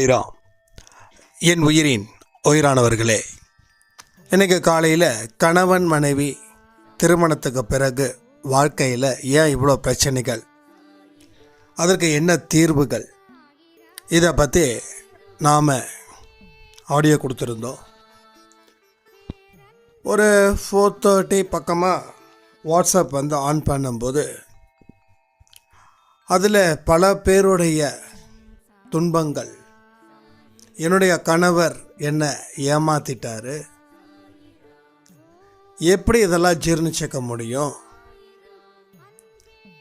ஆயிரம். என் உயிரின் உயிரானவர்களே இன்னைக்கு காலையில் கணவன் மனைவி திருமணத்துக்கு பிறகு வாழ்க்கையில் ஏன் இவ்வளோ பிரச்சனைகள்? அதற்கு என்ன தீர்வுகள்? இதை பற்றி நாம் ஆடியோ கொடுத்துருந்தோம். ஒரு ஃபோர் தேர்ட்டி பக்கமாக வாட்ஸ்அப் வந்து ஆன் பண்ணும்போது அதில் பல பேருடைய துன்பங்கள் என்னுடைய கணவர் என்னை ஏமாத்திட்டாரு. எப்படி இதெல்லாம் ஜீர்ணிச்சிக்க முடியும்?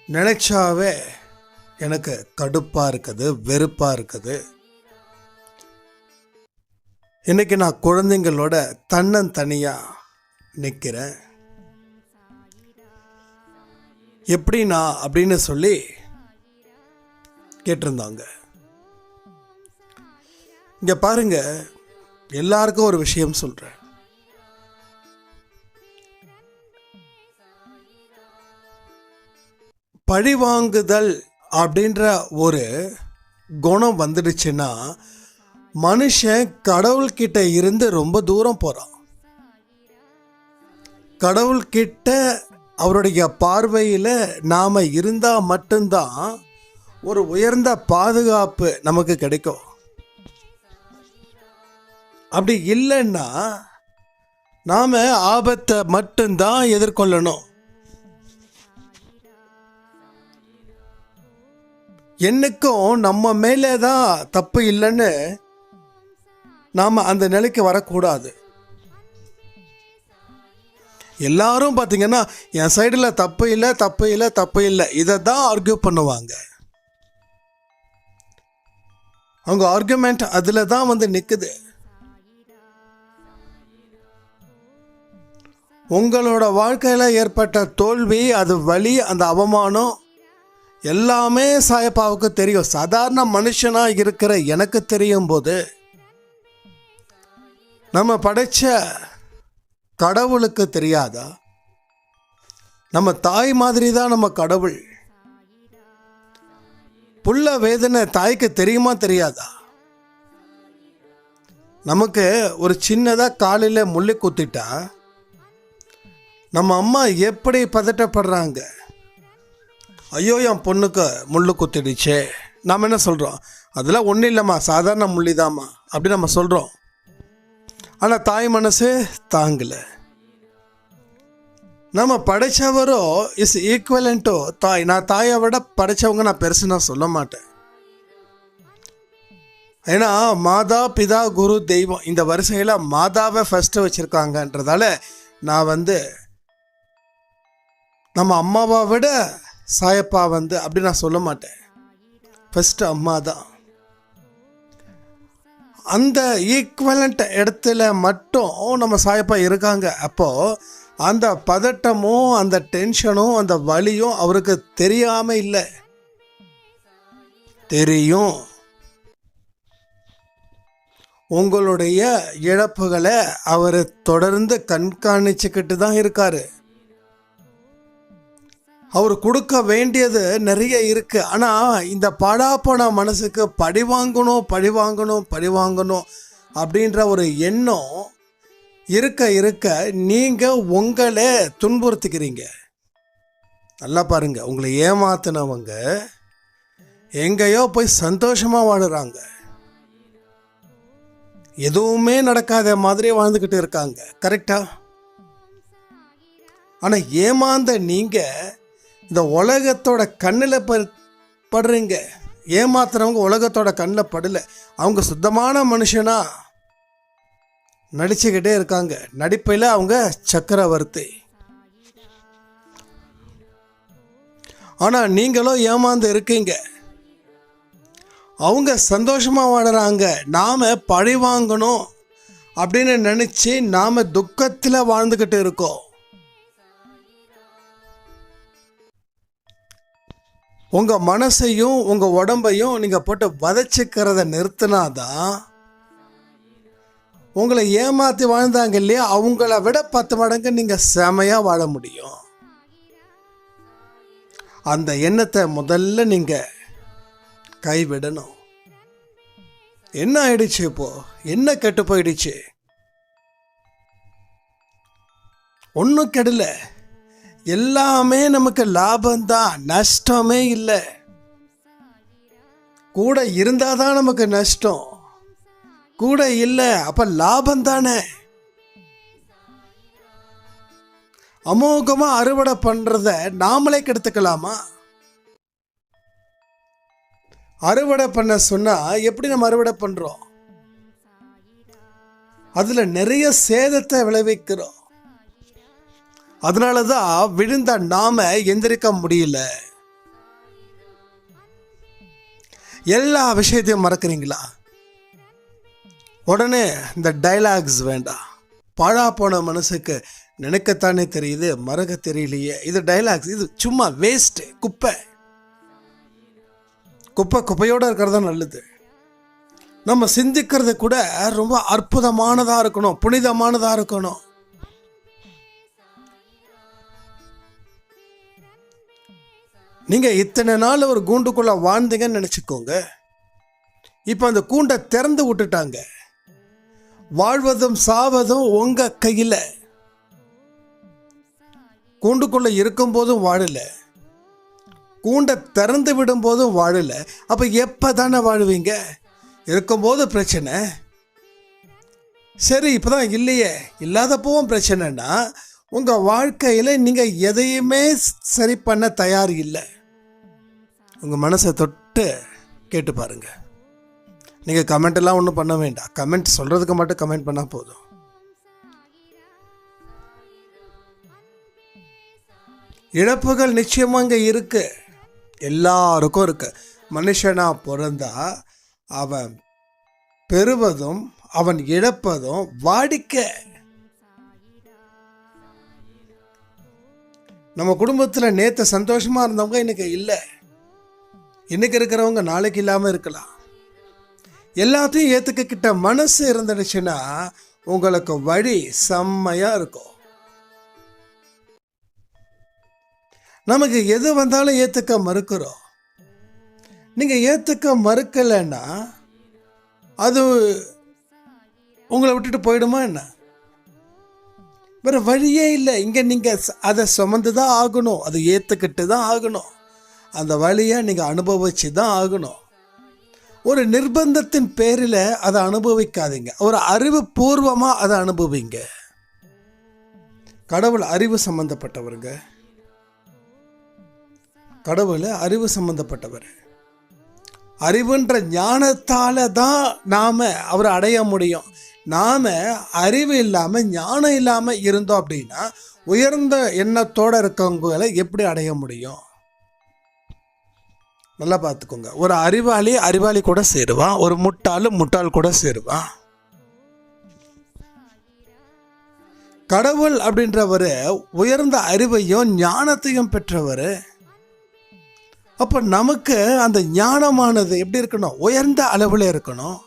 நினைச்சாவே எனக்கு கடுப்பாக இருக்குது வெறுப்பாக இருக்குது. இன்னைக்கு நான் குழந்தைங்களோட தன்னன் தனியாக நிற்கிறேன் எப்படிண்ணா அப்படின்னு சொல்லி கேட்டிருந்தாங்க. இங்க பாருங்க எல்லாருக்கும் ஒரு விஷயம் சொல்றேன். பழிவாங்குதல் அப்படின்ற ஒரு குணம் வந்துடுச்சுன்னா மனுஷன் கடவுள்கிட்ட இருந்து ரொம்ப தூரம் போகிறான் கடவுள்கிட்ட அவருடைய பார்வையில் நாம் இருந்தால் மட்டும்தான் ஒரு உயர்ந்த பாதுகாப்பு நமக்கு கிடைக்கும். அப்படி இல்லைன்னா நாம் ஆபத்தை மட்டும்தான் எதிர்கொள்ளணும். என்னைக்கும் நம்ம மேலே தான் தப்பு இல்லைன்னு நாம் அந்த நிலைக்கு வரக்கூடாது. எல்லாரும் பார்த்தீங்கன்னா என் சைடில் தப்பு இல்லை தப்பு இல்லை தப்பு இல்லை இதை தான் ஆர்கியூ பண்ணுவாங்க. அவங்க ஆர்குமெண்ட் அதில் தான் வந்து நிற்குது உங்களோட வாழ்க்கையில் ஏற்பட்ட தோல்வி அது வலி அந்த அவமானம் எல்லாமே சாயப்பாவுக்கு தெரியும். சாதாரண மனுஷனாக இருக்கிற எனக்கு தெரியும் போது நம்ம படைச்ச கடவுளுக்கு தெரியாதா? நம்ம தாய் மாதிரி தான் நம்ம கடவுள். புள்ள வேதனை தாய்க்கு தெரியுமா தெரியாதா? நமக்கு ஒரு சின்னதாக காலையில் முள்ளி குத்திட்டா நம்ம அம்மா எப்படி பதட்டப்படுறாங்க? ஐயோ என் பொண்ணுக்கு முள்ளு குத்திடுச்சே. நாம் என்ன சொல்கிறோம் அதெல்லாம் ஒன்றும் இல்லைம்மா. சாதாரண முள்ளிதாம்மா. அப்படி நம்ம சொல்கிறோம் ஆனால் தாய் மனசு தாங்கலை. நம்ம படைச்சவரோ இஸ் ஈக்குவலன்ட்டோ தாய் நான் தாயை விட படைச்சவங்க நான் பெருசு நான் சொல்ல மாட்டேன். ஏன்னா மாதா பிதா குரு தெய்வம் இந்த வரிசையில் மாதாவை ஃபஸ்ட்டு வச்சுருக்காங்கன்றதால நான் வந்து நம்ம அம்மாவை விட சாயப்பா வந்து அப்படி நான் சொல்ல மாட்டேன். ஃபஸ்ட்டு அம்மா தான். அந்த ஈக்குவலண்ட் இடத்துல மட்டும் நம்ம சாயப்பா இருக்காங்க. அப்போது அந்த பதட்டமும் அந்த டென்ஷனும் அந்த வலியும் அவருக்கு தெரியாமல் இல்லை. தெரியும். உங்களுடைய இழப்புகளை அவர் தொடர்ந்து கண்காணிச்சுக்கிட்டு தான் இருக்காரு. அவர் கொடுக்க வேண்டியது நிறைய இருக்குது ஆனால் இந்த படாப்போன மனசுக்கு பழி வாங்கணும் பழி வாங்கணும் பழி வாங்கணும் அப்படின்ற ஒரு எண்ணம் இருக்க இருக்க நீங்கள் உங்களே துன்புறுத்திக்கிறீங்க. நல்லா பாருங்கள் உங்களை ஏமாத்தினவங்க எங்கேயோ போய் சந்தோஷமாக வாழுறாங்க. எதுவுமே நடக்காத மாதிரி வாழ்ந்துக்கிட்டு இருக்காங்க. கரெக்டா ஆனால் ஏமாந்த நீங்கள் இந்த உலகத்தோட கண்ணில் ப படுறீங்க. ஏமாத்துறவங்க உலகத்தோட கண்ணில் படல. அவங்க சுத்தமான மனுஷனா? நடிச்சுக்கிட்டே இருக்காங்க. நடிப்பையில் அவங்க சக்கரவர்த்தி. ஆனால் நீங்களும் ஏமாந்து இருக்கீங்க. அவங்க சந்தோஷமாக வாடுறாங்க நாம் பழி வாங்கணும் அப்படின்னு நினச்சி நாம் துக்கத்தில் வாழ்ந்துக்கிட்டு இருக்கோம். உங்கள் மனசையும் உங்கள் உடம்பையும் நீங்கள் போட்டு வதச்சிக்கிறத நிறுத்தினாதான் உங்களை ஏமாற்றி வாழ்ந்தாங்க இல்லையா? அவங்கள விட பத்து மடங்கு நீங்கள் செமையாக வாழ முடியும். அந்த எண்ணத்தை முதல்ல நீங்கள் கைவிடணும். என்ன ஆயிடுச்சு இப்போ? என்ன கெட்டு போயிடுச்சு? ஒன்றும் கெடலை. எல்லாமே நமக்கு லாபம்தான் நஷ்டமே இல்லை. கூட இருந்தால் தான் நமக்கு நஷ்டம். கூட இல்லை அப்போ லாபம் தானே? அமோகமாக அறுவடை பண்ணுறத நாமளே கெடுத்துக்கலாமா? அறுவடை பண்ண சொன்னால் எப்படி நம்ம அறுவடை பண்ணுறோம் அதில் நிறைய சேதத்தை விளைவிக்கிறோம். அதனால தான் விழுந்த நாம எந்திரிக்க முடியல. எல்லா விஷயத்தையும் மறக்கிறீங்களா? உடனே இந்த டைலாக்ஸ் வேண்டாம். பாழா போன மனசுக்கு நினைக்கத்தானே தெரியுது மறக்க தெரியலையே. இது டைலாக்ஸ் இது சும்மா வேஸ்ட்டு குப்பை. குப்பை குப்பையோடு இருக்கிறது நல்லது. நம்ம சிந்திக்கிறது கூட ரொம்ப அற்புதமானதாக இருக்கணும் புனிதமானதாக இருக்கணும். நீங்கள் இத்தனை நாள் ஒரு கூண்டுக்குள்ளே வாழ்ந்தீங்கன்னு நினச்சிக்கோங்க. இப்போ அந்த கூண்டை திறந்து விட்டுட்டாங்க. வாழ்வதும் சாவதும் உங்கள் கையில். கூண்டுக்குள்ளே இருக்கும்போதும் வாழலை. கூண்டை திறந்து விடும்போதும் வாழலை. அப்போ எப்போ தானே வாழுவீங்க? இருக்கும்போது பிரச்சனை. சரி இப்போ தான் இல்லையே. இல்லாதப்பவும் பிரச்சனைனா உங்கள் வாழ்க்கையில் நீங்கள் எதையுமே சரி பண்ண தயார் இல்லை. உங்கள் மனசை தொட்டு கேட்டு பாருங்க. நீங்கள் கமெண்ட்டெல்லாம் ஒன்றும் பண்ண வேண்டாம். கமெண்ட் சொல்கிறதுக்கு மட்டும் கமெண்ட் பண்ணால் போதும். இழப்புகள் நிச்சயமாக இங்கே இருக்குது எல்லாருக்கும் இருக்குது மனுஷனாக பிறந்தா அவன் பெறுவதும் அவன் இழப்பதும் வாடிக்கை. நம்ம குடும்பத்தில் நேற்று சந்தோஷமாக இருந்தவங்க இன்றைக்கி இல்லை. இன்னைக்கு இருக்கிறவங்க நாளைக்கு இல்லாமல் இருக்கலாம். எல்லாத்தையும் ஏற்றுக்கிட்ட மனசு இருந்துடுச்சுன்னா உங்களுக்கு வழி செம்மையாக இருக்கும். நமக்கு எது வந்தாலும் ஏற்றுக்க மறுக்கிறோம். நீங்கள் ஏற்றுக்க மறுக்கலைன்னா அது உங்களை விட்டுட்டு போயிடுமா என்ன? வேறு வழியே இல்லை. இங்கே நீங்கள் அதை சுமந்து தான் ஆகணும். அதை ஏற்றுக்கிட்டு தான் ஆகணும். அந்த வழியை நீங்கள் அனுபவிச்சு தான் ஆகணும். ஒரு நிர்பந்தத்தின் பேரில் அதை அனுபவிக்காதீங்க. ஒரு அறிவு பூர்வமாக அதை அனுபவிங்க. கடவுள் அறிவு சம்பந்தப்பட்டவருங்க. கடவுள் அறிவு சம்பந்தப்பட்டவர். அறிவுன்ற ஞானத்தால் தான் நாம் அவரை அடைய முடியும். நாம் அறிவு இல்லாமல் ஞானம் இல்லாமல் இருந்தோம் அப்படின்னா உயர்ந்த எண்ணத்தோடு இருக்கவங்களை எப்படி அடைய முடியும்? நல்லா பார்த்துக்கோங்க. ஒரு அறிவாளி அறிவாளி கூட சேருவான் ஒரு முட்டாள் முட்டாள் கூட சேருவான் கடவுள் அப்படின்றவர் உயர்ந்த அறிவையும் ஞானத்தையும் பெற்றவர். அப்போ நமக்கு அந்த ஞானமானது எப்படி இருக்கணும்? உயர்ந்த அளவில் இருக்கணும்.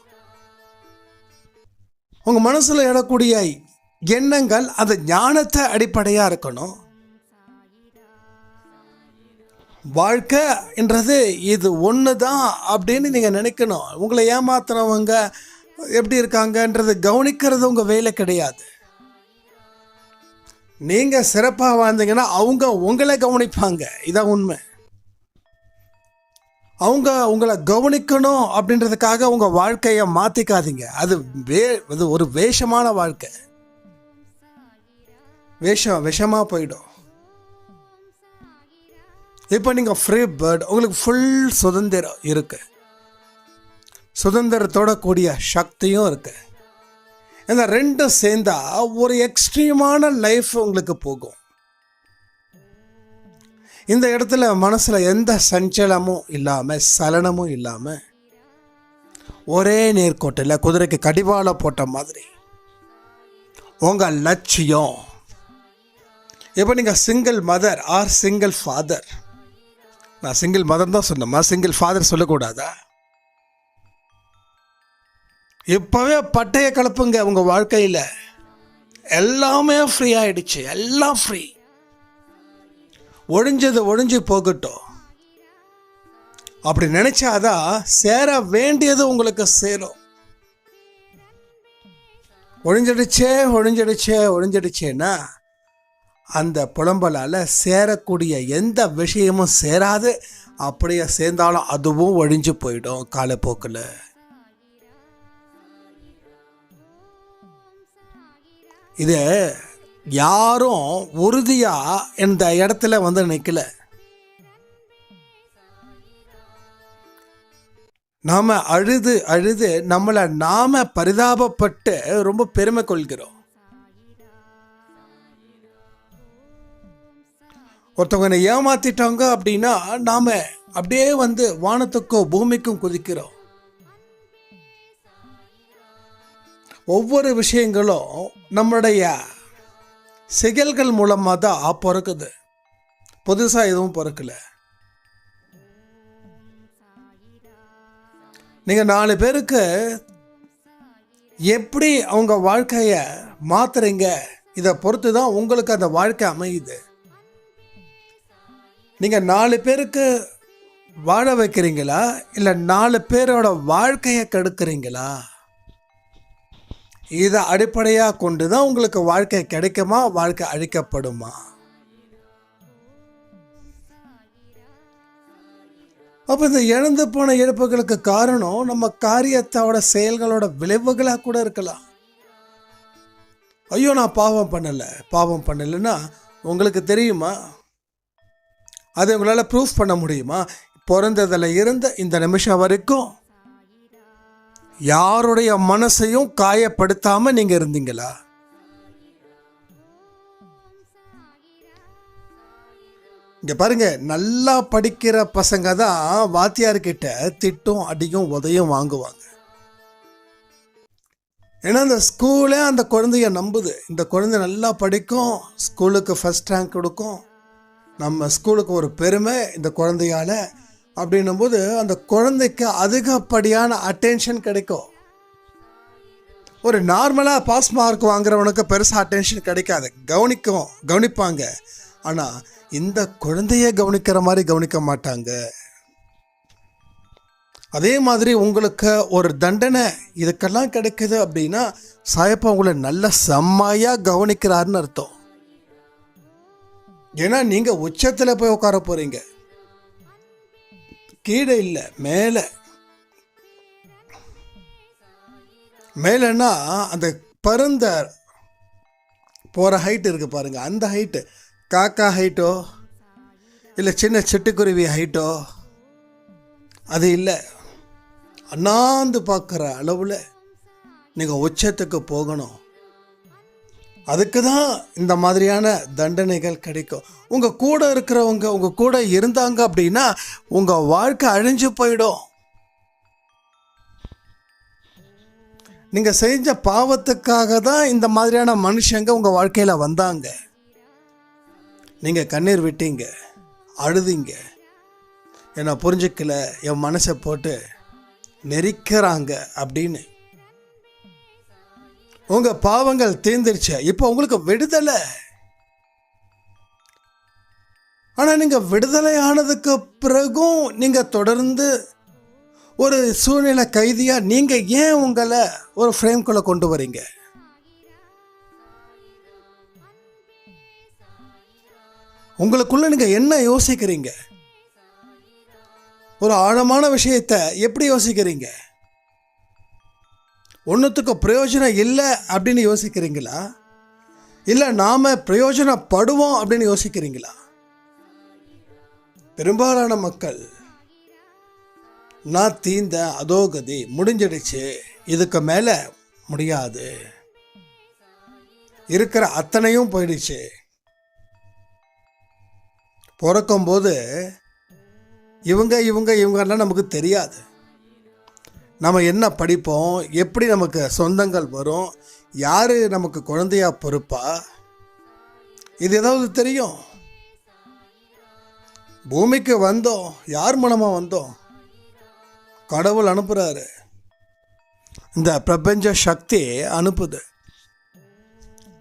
உங்கள் மனசில் எழக்கூடிய எண்ணங்கள் அந்த ஞானத்தை அடிப்படையாக இருக்கணும். வாழ்க்கைன்றது இது ஒன்று தான் அப்படின்னு நீங்கள் நினைக்கணும். உங்களை ஏமாத்துறவங்க எப்படி இருக்காங்கன்றது கவனிக்கிறது உங்கள் வேலை கிடையாது. நீங்கள் சிறப்பாக வாழ்ந்தீங்கன்னா அவங்க உங்களை கவனிப்பாங்க. இதான் உண்மை. அவங்க உங்களை கவனிக்கணும் அப்படின்றதுக்காக உங்கள் வாழ்க்கையை மாற்றிக்காதீங்க அது வே அது ஒரு வேஷமான வாழ்க்கை. வேஷம் விஷமாக போயிடும். இப்போ நீங்கள் ஃப்ரீ பேர்ட் உங்களுக்கு ஃபுல் சுதந்திரம் இருக்குது சுதந்திரத்தோட கூடிய சக்தியும் இருக்குது இந்த ரெண்டும் சேர்ந்தா ஒரு எக்ஸ்ட்ரீமான லைஃப் உங்களுக்கு போகும். இந்த இடத்துல மனசில் எந்த சஞ்சலமும் இல்லாமல் சலனமும் இல்லாமல் ஒரே நேர்கோட்டில் குதிரைக்கு கடிவாளம் போட்ட மாதிரி உங்கள் லட்சியம். இப்போ நீங்கள் single mother or single father நான் சிங்கிள் மதர் தான் சொன்னேம்மா. சிங்கிள் ஃபாதர் சொல்லக்கூடாதா? இப்போவே பட்டைய கலப்புங்க உங்கள் வாழ்க்கையில். எல்லாமே ஃப்ரீ ஆயிடுச்சு. எல்லாம் ஃப்ரீ ஒழிஞ்சது ஒழிஞ்சு போகட்டும். அப்படி நினைச்சாதான் சேர வேண்டியது உங்களுக்கு சேரும். ஒழிஞ்சிடுச்சே ஒழிஞ்சிடுச்சே ஒழிஞ்சிடுச்சேன்னா அந்த புலம்பலால் சேரக்கூடிய எந்த விஷயமும் சேராது. அப்படியே சேர்ந்தாலும் அதுவும் ஒழிஞ்சு போயிடும் காலப்போக்கில். இது யாரும் உறுதியாக இந்த இடத்துல வந்து நிற்கல நாம் அழுது அழுது நம்மளை நாம் பரிதாபப்பட்டு ரொம்ப பெருமை கொள்கிறோம். ஒருத்தவங்க ஏமாத்திட்டாங்க அப்படின்னா நாம அப்படியே வந்து வானத்துக்கும் பூமிக்கும் குதிக்கிறோம். ஒவ்வொரு விஷயங்களும் நம்மளுடைய செயல்கள் மூலமாக தான் பிறக்குது. புதுசாக எதுவும் பிறக்கல. நீங்கள் நாலு பேருக்கு எப்படி அவங்க வாழ்க்கையை மாத்துறீங்க? இதை பொறுத்து தான் உங்களுக்கு அந்த வாழ்க்கை அமையுது. நீங்கள் நாலு பேருக்கு வாழ வைக்கிறீங்களா? இல்லை நாலு பேரோட வாழ்க்கையை கெடுக்கிறீங்களா? இதை அடிப்படையாக கொண்டு தான் உங்களுக்கு வாழ்க்கை கிடைக்குமா? வாழ்க்கை அழிக்கப்படுமா? அப்போ இந்த இழந்து போன இழப்புகளுக்கு காரணம் நம்ம காரியத்தோட செயல்களோட விளைவுகளாக கூட இருக்கலாம். ஐயோ நான் பாவம் பண்ணலை. பாவம் பண்ணலைன்னா உங்களுக்கு தெரியுமா? அதை உங்களால் ப்ரூஃப் பண்ண முடியுமா? பிறந்ததில் இருந்த இந்த நிமிஷம் வரைக்கும் யாருடைய மனசையும் காயப்படுத்தாமல் நீங்கள் இருந்தீங்களா? இங்கே பாருங்க நல்லா படிக்கிற பசங்க தான் வாத்தியார்கிட்ட திட்டும் அடியும் உதயம் வாங்குவாங்க. ஏன்னா அந்த ஸ்கூலே அந்த குழந்தைய நம்புது. இந்த குழந்தை நல்லா படிக்கும் ஸ்கூலுக்கு ஃபஸ்ட் ரேங்க் கொடுக்கும். நம்ம ஸ்கூலுக்கு ஒரு பெருமை இந்த குழந்தையால் அப்படின்னும் போது அந்த குழந்தைக்கு அதிகப்படியான அட்டென்ஷன் கிடைக்கும். ஒரு நார்மலாக பாஸ் மார்க் வாங்குறவனுக்கு பெருசாக அட்டென்ஷன் கிடைக்காது. கவனிக்கும் கவனிப்பாங்க. ஆனால் இந்த குழந்தைய கவனிக்கிற மாதிரி கவனிக்க மாட்டாங்க. அதே மாதிரி உங்களுக்கு ஒரு தண்டனை இதுக்கெல்லாம் கிடைக்குது அப்படின்னா சாயப்பா உங்களை நல்ல செம்மையாக கவனிக்கிறாருன்னு அர்த்தம். ஏன்னா நீங்கள் உச்சத்தில் போய் உட்கார போகிறீங்க கீழே இல்லை மேலே. மேலேன்னா அந்த பருந்த போகிற ஹைட் இருக்குது பாருங்கள் அந்த ஹைட்டு காக்கா ஹைட்டோ இல்லை சின்ன சிட்டுக்குருவி ஹைட்டோ அது இல்லை. அண்ணாந்து பார்க்குற அளவில் நீங்கள் உச்சத்துக்கு போகணும். அதுக்கு தான் இந்த மாதிரியான தண்டனைகள் கிடைக்கும். உங்கள் கூட இருக்கிறவங்க உங்கள் கூட இருந்தாங்க அப்படின்னா உங்கள் வாழ்க்கை அழிஞ்சு போயிடும். நீங்கள் செஞ்ச பாவத்துக்காக தான் இந்த மாதிரியான மனுஷங்க உங்கள் வாழ்க்கையில் வந்தாங்க. நீங்கள் கண்ணீர் விட்டீங்க அழுதிங்க. என்னை புரிஞ்சுக்கல என் மனசை போட்டு நெரிக்கிறாங்க அப்படின்னு. உங்க பாவங்கள் தீர்ந்துருச்சு. இப்போ உங்களுக்கு விடுதலை. ஆனா நீங்க விடுதலை ஆனதுக்கு பிறகும் நீங்க தொடர்ந்து ஒரு சூழ்நிலை கைதியா நீங்க ஏன் உங்களை ஒரு ஃப்ரேம்குள்ளே கொண்டு வரீங்க? உங்களுக்குள்ள நீங்க என்ன யோசிக்கிறீங்க? ஒரு ஆழமான விஷயத்தை எப்படி யோசிக்கிறீங்க? ஒன்றுத்துக்கு பிரயோஜனம் இல்லை அப்படின்னு யோசிக்கிறீங்களா? இல்லை நாம் பிரயோஜனப்படுவோம் அப்படின்னு யோசிக்கிறீங்களா? பெரும்பாலான மக்கள் நான் தீந்த அதோகதி முடிஞ்சிடுச்சு. இதுக்கு மேலே முடியாது. இருக்கிற அத்தனையும் போயிடுச்சு. பிறக்கும்போது இவங்க இவங்க இவங்கெல்லாம் நமக்கு தெரியாது. நம்ம என்ன படிப்போம்? எப்படி நமக்கு சொந்தங்கள் வரும்? யார் நமக்கு குழந்தையா பொறுப்பா? இது ஏதாவது தெரியும்? பூமிக்கு வந்தோம். யார் மூலமாக வந்தோம்? கடவுள் அனுப்புகிறாரு இந்த பிரபஞ்ச சக்தி அனுப்புது.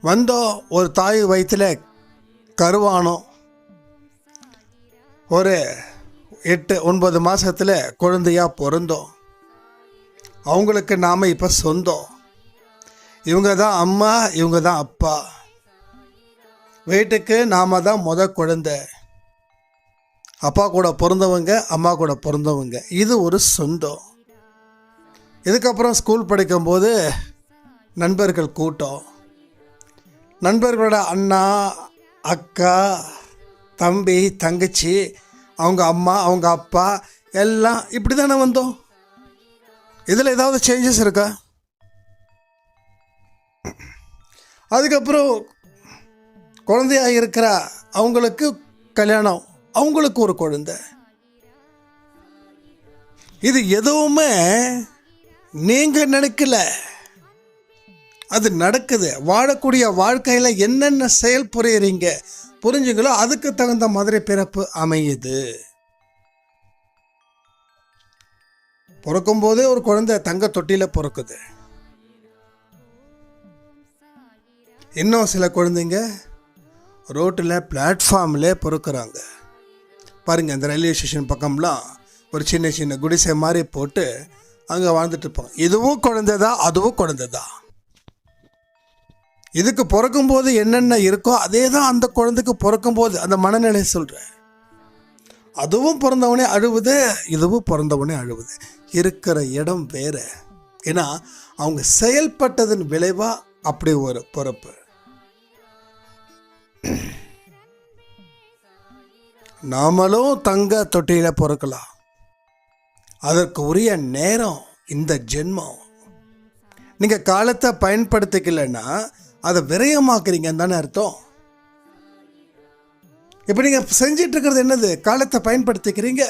வந்தோம். ஒரு தாய் வயிற்றில் கருவானோம். ஒரு எட்டு ஒன்பது மாதத்தில் குழந்தையாக பிறந்தோம். அவங்களுக்கு நாம் இப்போ சொந்தம். இவங்க தான் அம்மா இவங்க தான் அப்பா. வீட்டுக்கு நாம தான் முத குழந்தை. அப்பா கூட பிறந்தவங்க அம்மா கூட பிறந்தவங்க. இது ஒரு சொந்தம். இதுக்கப்புறம் ஸ்கூல் படிக்கும்போது நண்பர்கள் கூட்டம். நண்பர்களோட அண்ணா அக்கா தம்பி தங்கச்சி அவங்க அம்மா அவங்க அப்பா எல்லாம் இப்படி தானே வந்தோம். இதில் ஏதாவது சேஞ்சஸ் இருக்கா? அதுக்கப்புறம் குழந்தையாக இருக்கிற அவங்களுக்கு கல்யாணம் அவங்களுக்கு ஒரு குழந்தை. இது எதுவுமே நீங்கள் நினைக்கல. அது நடக்குது. வாழக்கூடிய வாழ்க்கையில் என்னென்ன செயல் புரியுறீங்க? புரிஞ்சுங்களோ? அதுக்கு தகுந்த மாதிரி பிறப்பு அமையுது. பிறக்கும்போதே ஒரு குழந்தை தங்க தொட்டியில் பிறக்குது. இன்னும் சில குழந்தைங்க ரோட்டில் பிளாட்ஃபார்மில் பிறக்கிறாங்க. பாருங்கள் இந்த ரயில்வே ஸ்டேஷன் பக்கம்லாம் ஒரு சின்ன சின்ன குடிசை மாதிரி போட்டு அங்கே வாழ்ந்துட்டு இருப்பாங்க. இதுவும் குழந்தை தான் அதுவும் குழந்தை தான். இதுக்கு பிறக்கும்போது என்னென்ன இருக்கோ அதே தான் அந்த குழந்தைக்கு பிறக்கும்போது அந்த மனநிலை சொல்கிறேன் அதுவும் பிறந்தவனே அழுவுது இதுவும் பிறந்தவனே அழுவுது. இருக்கிற இடம் வேறு. ஏன்னா அவங்க செயல்பட்டதன் விளைவாக அப்படி ஒரு பிறப்பு. நாமளும் தங்க தொட்டியில் பிறக்கலாம். அதற்கு உரிய நேரம் இந்த ஜென்மம். நீங்கள் காலத்தை பயன்படுத்திக்கலைன்னா அதை விரயமாக்குறீங்கன்னு தானே அர்த்தம். இப்போ நீங்கள் செஞ்சிட்டு இருக்கிறது என்னது? காலத்தை பயன்படுத்திக்கிறீங்க?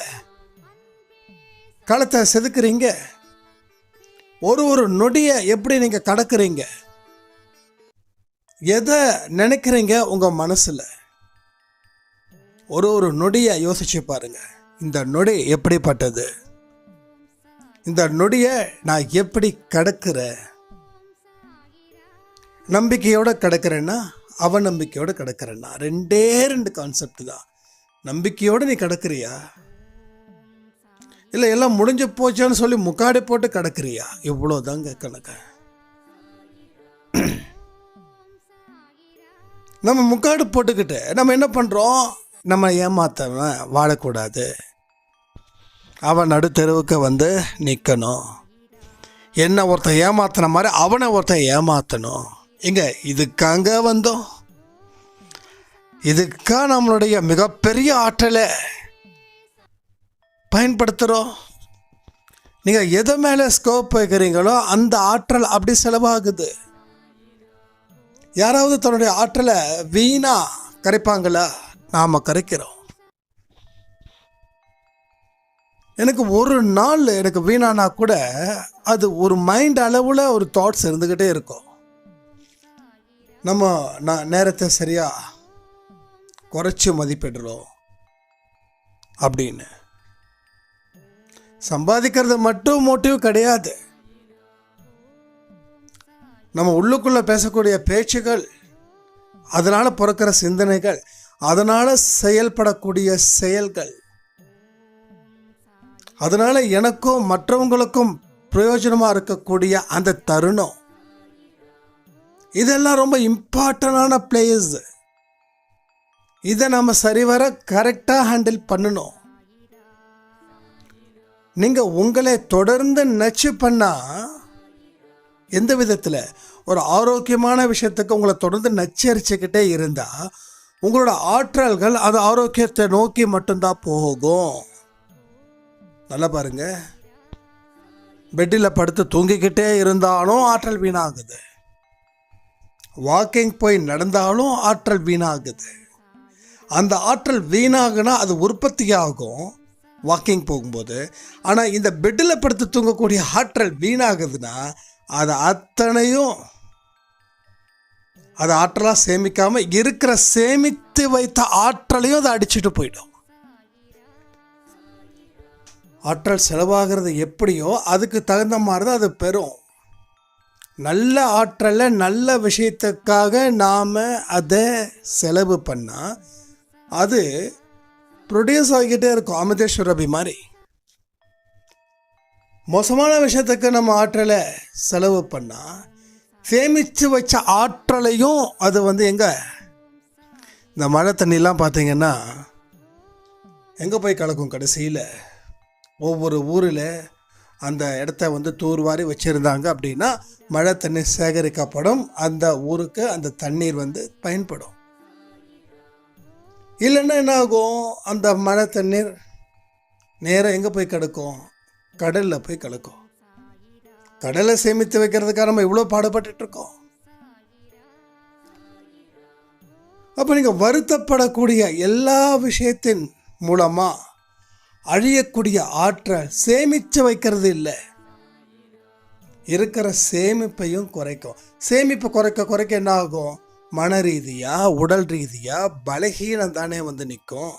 காலத்தை செதுக்குறீங்க? ஒரு ஒரு நொடியை எப்படி நீங்கள் கடக்குறீங்க? எதை நினைக்கிறீங்க உங்கள் மனசில்? ஒரு ஒரு நொடியை யோசிச்சு பாருங்க. இந்த நொடி எப்படிப்பட்டது? இந்த நொடியை நான் எப்படி கடக்கிறேன்? நம்பிக்கையோடு கிடக்கிறேன்னா அவநம்பிக்கையோடு கிடக்கிறேன்னா ரெண்டே ரெண்டு கான்செப்ட் தான் நம்பிக்கையோடு நீ கிடக்கிறியா? இல்லை எல்லாம் முடிஞ்சு போச்சான்னு சொல்லி முக்காடி போட்டு கிடக்குறியா? இவ்வளோதாங்க கணக்கு. நம்ம முக்காடு போட்டுக்கிட்டு நம்ம என்ன பண்ணுறோம் நம்ம ஏமாத்தவன் வாழக்கூடாது. அவன் நடுத்தெருவுக்கு வந்து நிற்கணும் என்ன ஒருத்தன் ஏமாத்தின மாதிரி அவனை ஒருத்தன் ஏமாற்றணும் எங்க இதுக்காங்க வந்தோம். இதுக்கா நம்மளுடைய மிகப்பெரிய ஆற்றலை பயன்படுத்துகிறோம் நீங்கள் எது மேலே ஸ்கோப் வைக்கிறீங்களோ அந்த ஆற்றல் அப்படி செலவாகுது. யாராவது தன்னுடைய ஆற்றலை வீணா கரைப்பாங்களா? நாம் கரைக்கிறோம். எனக்கு ஒரு நாள் எனக்கு வீணானா கூட அது ஒரு மைண்ட் அளவில் ஒரு தாட்ஸ் இருந்துக்கிட்டே இருக்கும். நம்ம நான் நேரத்தை சரியாக குறைச்சி மதிப்பிடுறோம். அப்படின்னு. சம்பாதிக்கிறது மட்டும் மோட்டிவ் கிடையாது. நம்ம உள்ளுக்குள்ளே பேசக்கூடிய பேச்சுகள் அதனால் பிறக்கிற சிந்தனைகள் அதனால் செயல்படக்கூடிய செயல்கள். அதனால் எனக்கும் மற்றவங்களுக்கும் பிரயோஜனமாக இருக்கக்கூடிய அந்த தருணம். இதெல்லாம் ரொம்ப இம்பார்ட்டண்டான பிளேயர்ஸ் இதை நம்ம சரிவர கரெக்டாக ஹேண்டில் பண்ணணும். நீங்கள் உங்களை தொடர்ந்து நச்சு பண்ணால் எந்த விதத்தில்? ஒரு ஆரோக்கியமான விஷயத்துக்கு உங்களை தொடர்ந்து நச்சரிச்சுக்கிட்டே இருந்தால் உங்களோட ஆற்றல்கள் அது ஆரோக்கியத்தை நோக்கி மட்டும்தான் போகும். நல்லா பாருங்க. பெட்டில் படுத்து தூங்கிக்கிட்டே இருந்தாலும் ஆற்றல் வீணாகுது. வாக்கிங் போய் நடந்தாலும் ஆற்றல் வீணாகுது. அந்த ஆற்றல் வீணாகுனா அது உற்பத்தி ஆகும் வாக்கிங் போகும்போது. ஆனால் இந்த பெட்டில் படுத்து தூங்கக்கூடிய ஆற்றல் வீணாகுதுன்னா அது அத்தனையும் அது ஆற்றலாக சேமிக்காமல் இருக்கிற சேமித்து வைத்த ஆற்றலையும் அதை அடிச்சுட்டு போயிடும். ஆற்றல் செலவாகிறது எப்படியோ அதுக்கு தகுந்த மாதிரி தான் அது பெறும். நல்ல ஆற்றலை நல்ல விஷயத்துக்காக நாம் அதை செலவு பண்ணால் அது ப்ரொடியூஸ் ஆகிக்கிட்டே இருக்கும் அமிதேஸ்வர் ரபி மாதிரி. மோசமான விஷயத்துக்கு நம்ம ஆற்றலை செலவு பண்ணால் சேமித்து வச்ச ஆற்றலையும் அது வந்து எங்கே? இந்த மழை தண்ணிலாம் பார்த்தீங்கன்னா எங்கே போய் கலக்கும் கடைசியில்? ஒவ்வொரு ஊரில் அந்த இடத்த வந்து தூர்வாரி வச்சுருந்தாங்க அப்படின்னா மழை தண்ணீர் சேகரிக்கப்படும். அந்த ஊருக்கு அந்த தண்ணீர் வந்து பயன்படும். இல்லைன்னா என்ன ஆகும்? அந்த மழை தண்ணீர் நேராக எங்கே போய் கிடக்கும்? கடலில் போய் கலக்கும் கடலை சேமித்து வைக்கிறதுக்காக நம்ம இவ்வளோ பாடுபட்டுருக்கோம் இருக்கோம். அப்போ நீங்கள் வருத்தப்படக்கூடிய எல்லா விஷயத்தின் மூலமாக அழியக்கூடிய ஆற்றல் சேமித்து வைக்கிறது இல்லை. இருக்கிற சேமிப்பையும் குறைக்கும். சேமிப்பு குறைக்க குறைக்க என்ன ஆகும்? மன ரீதியாக உடல் ரீதியாக பலகீனம் தானே வந்து நிற்கும்.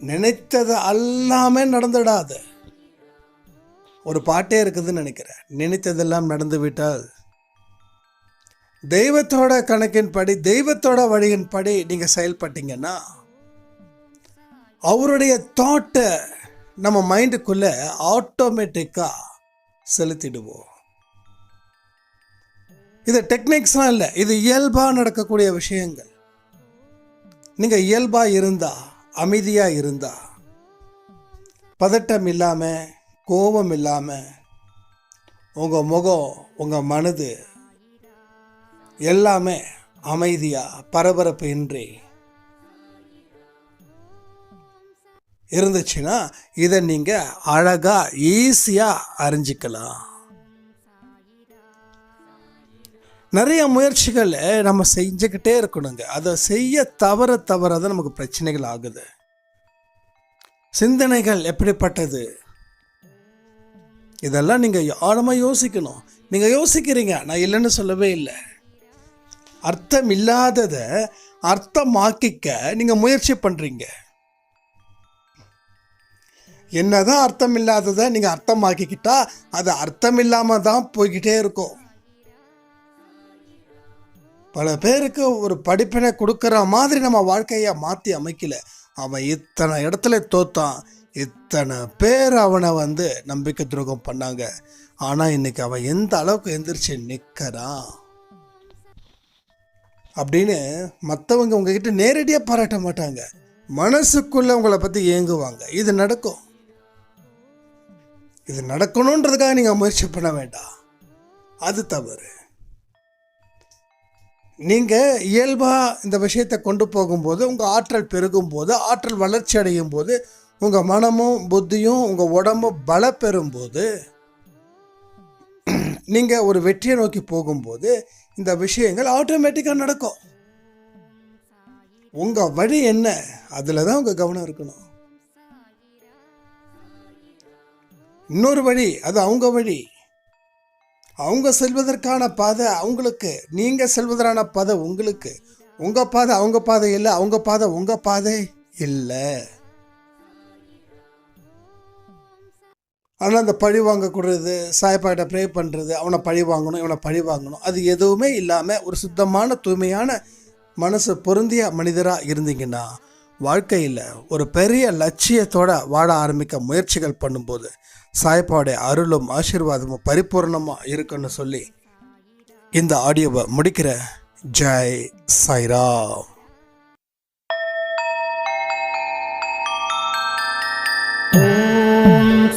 நினைத்தது எல்லாமே நடந்துடாது. ஒரு பாட்டே இருக்குதுன்னு நினைக்கிறேன். நினைத்ததெல்லாம் நடந்து விட்டால் தெய்வத்தோட கணக்கின்படி தெய்வத்தோட வழியின்படி நீங்கள் செயல்பட்டீங்கன்னா அவருடைய தாட்டை நம்ம மைண்டுக்குள்ளே ஆட்டோமேட்டிக்காக செலுத்திடுவோம். இது டெக்னிக்ஸ்லாம் இல்லை இது இயல்பாக நடக்கக்கூடிய விஷயங்கள். நீங்கள் இயல்பாக இருந்தா அமைதியாக இருந்தா பதட்டம் இல்லாமல் கோபம் இல்லாமல் உங்கள் முகம் உங்கள் மனது எல்லாமே அமைதியாக பரபரப்பு இன்றி இருந்துச்சுன்னா இதை நீங்கள் அழகாக ஈஸியாக அறிஞ்சிக்கலாம். நிறைய முயற்சிகளை நம்ம செஞ்சுக்கிட்டே இருக்கணுங்க. அதை செய்ய தவற தவற தான் நமக்கு பிரச்சனைகள் ஆகுது. சிந்தனைகள் எப்படிப்பட்டது? இதெல்லாம் நீங்கள் ஆழமாக யோசிக்கணும். நீங்கள் யோசிக்கிறீங்க நான் இல்லைன்னு சொல்லவே இல்லை. அர்த்தமில்லாததை அர்த்தமாக்கிக்க நீங்கள் முயற்சி பண்ணுறீங்க என்னதான் அர்த்தம் இல்லாததை நீங்கள் அர்த்தமாக்கிக்கிட்டா அது அர்த்தம் இல்லாமல் தான் போய்கிட்டே இருக்கும். பல பேருக்கு ஒரு படிப்பினை கொடுக்குற மாதிரி நம்ம வாழ்க்கையை மாற்றி அமைக்கல. அவன் இத்தனை இடத்துல தோத்தான். இத்தனை பேர் அவனை வந்து நம்பிக்கை துரோகம் பண்ணாங்க. ஆனால் இன்னைக்கு அவன் எந்த அளவுக்கு எந்திரிச்சு நிற்கிறான் அப்படின்னு மற்றவங்க உங்ககிட்ட நேரடியாக பாராட்ட மாட்டாங்க. மனசுக்குள்ளே உங்களை பற்றி ஏங்குவாங்க. இது நடக்கும். இது நடக்கணுன்றதுக்காக நீங்கள் முயற்சி பண்ண வேண்டாம். அது தவறு. நீங்கள் இயல்பாக இந்த விஷயத்தை கொண்டு போகும்போது உங்கள் ஆற்றல் பெருகும் போது ஆற்றல் வளர்ச்சி அடையும் போது உங்கள் மனமும் புத்தியும் உங்கள் உடம்பும் பல பெறும்போது நீங்கள் ஒரு வெற்றியை நோக்கி போகும்போது இந்த விஷயங்கள் ஆட்டோமேட்டிக்காக நடக்கும். உங்கள் வழி என்ன? அதில் தான் உங்கள் கவனம் இருக்கணும். இன்னொரு வழி அது அவங்க வழி. அவங்க செல்வதற்கான பாதை அவங்களுக்கு. நீங்கள் செல்வதற்கான பாதை உங்களுக்கு. உங்கள் பாதை அவங்க பாதை இல்லை அவங்க பாதை உங்கள் பாதை இல்லை. ஆனால் அந்த பழி வாங்கக்கூடாது சாயப்பாட்ட ப்ரே பண்ணுறது அவனை பழி வாங்கணும் இவனை பழி வாங்கணும். அது எதுவுமே இல்லாமல் ஒரு சுத்தமான தூய்மையான மனசு பொருந்திய மனிதராக இருந்தீங்கன்னா வாழ்க்கையில் ஒரு பெரிய லட்சியத்தோடு வாழ ஆரம்பிக்க முயற்சிகள் பண்ணும்போது சாய்ப்பாடைய அருளும் ஆசீர்வாதமும் பரிபூர்ணமாக இருக்குன்னு சொல்லி இந்த ஆடியோவை முடிக்கிற. ஜெய் சாய்ராம்.